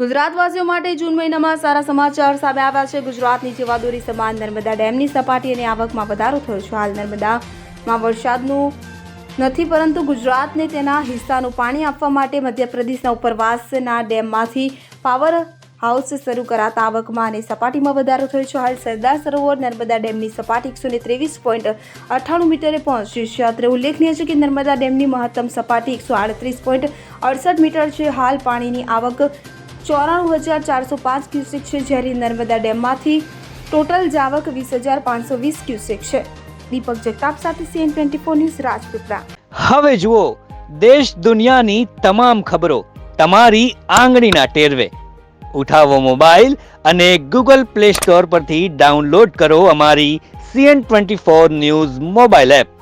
ગુજરાતવાસીઓ માટે જૂન મહિનામાં સારા સમાચાર સામે આવ્યા છે. ગુજરાતની જીવાદોરી સમાન નર્મદા ડેમની સપાટી અને આવકમાં વધારો થયો છે. હાલ નર્મદામાં વરસાદનું નથી, પરંતુ ગુજરાતને તેના હિસ્સાનું પાણી આપવા માટે મધ્યપ્રદેશના ઉપરવાસના ડેમમાંથી પાવર હાઉસ શરૂ કરાતા આવકમાં અને સપાટીમાં વધારો થયો છે. હાલ સરદાર સરોવર નર્મદા ડેમની સપાટી એકસો ને ત્રેવીસ પોઈન્ટ અઠ્ઠાણું મીટરે પહોંચી છે. અત્રે ઉલ્લેખનીય છે કે નર્મદા ડેમની મહત્તમ સપાટી એકસો આડત્રીસ પોઈન્ટ અડસઠ મીટર છે. હાલ પાણીની આવક ચોરાણું હજાર ચારસો પાંચ ક્યુસેક છે, જ્યારે નર્મદા ડેમમાંથી ટોટલ જાવક વીસ હજાર પાંચસો વીસ ક્યુસેક છે. દીપક જગતાપ સાથે CN twenty four news Rajpipla. હવે જુઓ, દેશ દુનિયાની તમામ ખબરો તમારી આંગળીના ટેરવે. ઉઠાવો મોબાઈલ અને ગૂગલ પ્લે સ્ટોર પરથી ડાઉનલોડ કરો અમારી CN twenty four news mobile app.